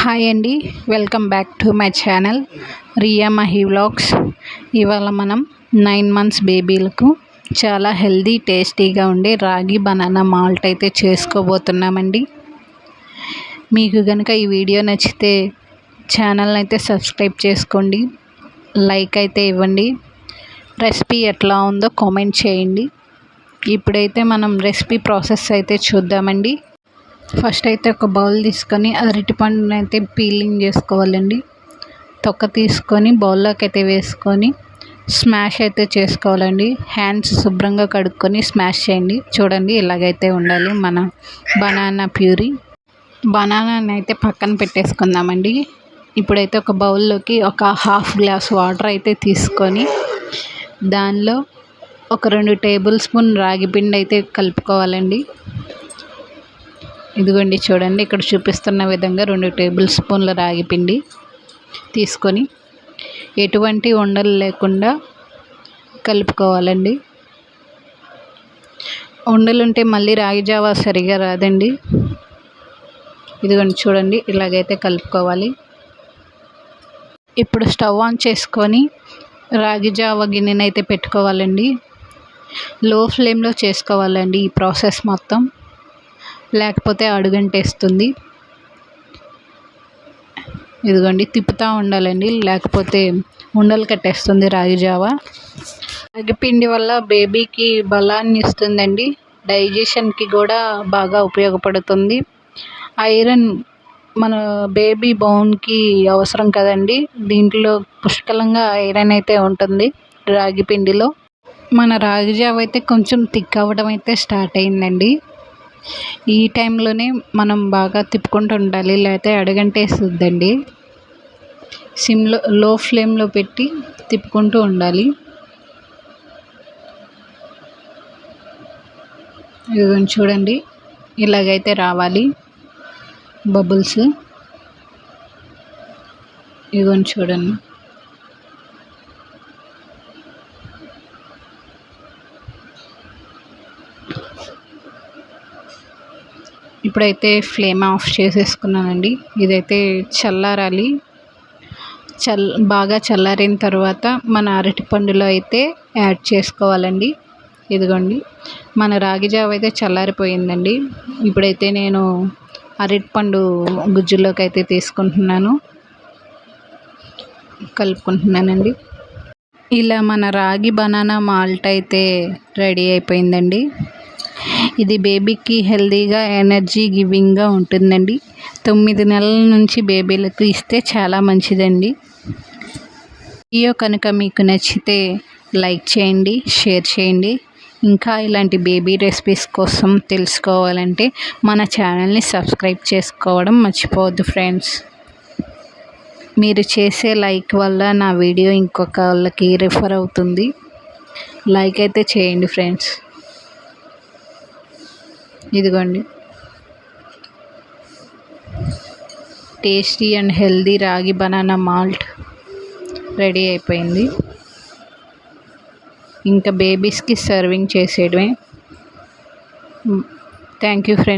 Hi అండి. Welcome back to my channel Riya Mahi vlogs. ఇవాళ మనం నైన్ మంత్స్ బేబీలకు చాలా హెల్దీ టేస్టీగా ఉండే రాగి బనానా మాల్ట్ అయితే చేసుకోబోతున్నామండి. మీకు కనుక ఈ వీడియో నచ్చితే ఛానల్ అయితే సబ్స్క్రైబ్ చేసుకోండి. లైక్ అయితే ఇవ్వండి. రెసిపీ ఎట్లా ఉందో కామెంట్ చేయండి. ఇప్పుడైతే మనం రెసిపీ ప్రాసెస్ అయితే చూద్దామండి. ఫస్ట్ అయితే ఒక బౌల్ తీసుకొని అరటిపండును అయితే పీలింగ్ చేసుకోవాలండి. తొక్క తీసుకొని బౌల్లోకి అయితే వేసుకొని స్మాష్ అయితే చేసుకోవాలండి. హ్యాండ్స్ శుభ్రంగా కడుక్కొని స్మాష్ చేయండి. చూడండి ఇలాగైతే ఉండాలి మన బనానా ప్యూరీ. బనానాని అయితే పక్కన పెట్టేసుకుందామండి. ఇప్పుడైతే ఒక బౌల్లోకి ఒక హాఫ్ గ్లాస్ వాటర్ అయితే తీసుకొని దానిలో ఒక రెండు టేబుల్ స్పూన్ రాగి పిండి అయితే కలుపుకోవాలండి. ఇదిగోండి చూడండి ఇక్కడ చూపిస్తున్న విధంగా రెండు టేబుల్ స్పూన్ల రాగి పిండి తీసుకొని ఎటువంటి ఉండలు లేకుండా కలుపుకోవాలండి. ఉండలుంటే మళ్ళీ రాగి జావా సరిగా రాదండి. ఇదిగోండి చూడండి ఇలాగైతే కలుపుకోవాలి. ఇప్పుడు స్టవ్ ఆన్ చేసుకొని రాగి జావ గిన్నెనైతే పెట్టుకోవాలండి. లో ఫ్లేమ్లో చేసుకోవాలండి ఈ ప్రాసెస్ మొత్తం. లేకపోతే అడుగంటేస్తుంది. ఇదిగోండి తిప్పుతూ ఉండాలండి. లేకపోతే ఉండలు కట్టేస్తుంది రాగి జావ. రాగిపిండి వల్ల బేబీకి బలాన్ని ఇస్తుందండి. డైజెషన్కి కూడా బాగా ఉపయోగపడుతుంది. ఐరన్ మన బేబీ బోన్కి అవసరం కదండి. దీంట్లో పుష్కలంగా ఐరన్ అయితే ఉంటుంది రాగి పిండిలో. మన రాగి జావ అయితే కొంచెం థిక్ అవ్వడం అయితే స్టార్ట్ అయిందండి. ఈ టైంలోనే మనం బాగా తిప్పుకుంటూ ఉండాలి లేకపోతే అడుగంటేస్తుందండి. సిమ్లో లో ఫ్లేమ్లో పెట్టి తిప్పుకుంటూ ఉండాలి. ఇదిగోండి చూడండి ఇలాగైతే రావాలి బబుల్స్. ఇదిగోండి చూడండి. ఇప్పుడైతే ఫ్లేమ్ ఆఫ్ చేసేసుకున్నానండి. ఇదైతే చల్లారాలి. చల్ బాగా చల్లారిన తర్వాత మన అరటి పండులో అయితే యాడ్ చేసుకోవాలండి. ఇదిగోండి. మన రాగి జావ అయితే చల్లారిపోయిందండి. ఇప్పుడైతే నేను అరటిపండు గుజ్జులోకి అయితే తీసుకుంటున్నాను. కలుపుకుంటున్నానండి. ఇలా మన రాగి బనానా మాల్ట్ అయితే రెడీ అయిపోయిందండి. ఇది బేబీకి హెల్తీగా ఎనర్జీ గివింగ్గా ఉంటుందండి. తొమ్మిది నెలల నుంచి బేబీలకు ఇస్తే చాలా మంచిదండి. వీడియో కనుక మీకు నచ్చితే లైక్ చేయండి షేర్ చేయండి. ఇంకా ఇలాంటి బేబీ రెసిపీస్ కోసం తెలుసుకోవాలంటే మన ఛానల్ని సబ్స్క్రైబ్ చేసుకోవడం మర్చిపోవద్దు ఫ్రెండ్స్. మీరు చేసే లైక్ వల్ల నా వీడియో ఇంకొక వాళ్ళకి రిఫర్ అవుతుంది. లైక్ అయితే చేయండి ఫ్రెండ్స్. ఇదిగోండి. Tasty and healthy ragi banana malt ready అయిపోయింది. ఇంకా బేబీస్కి సర్వింగ్ చేసేయడమే. Thank you friends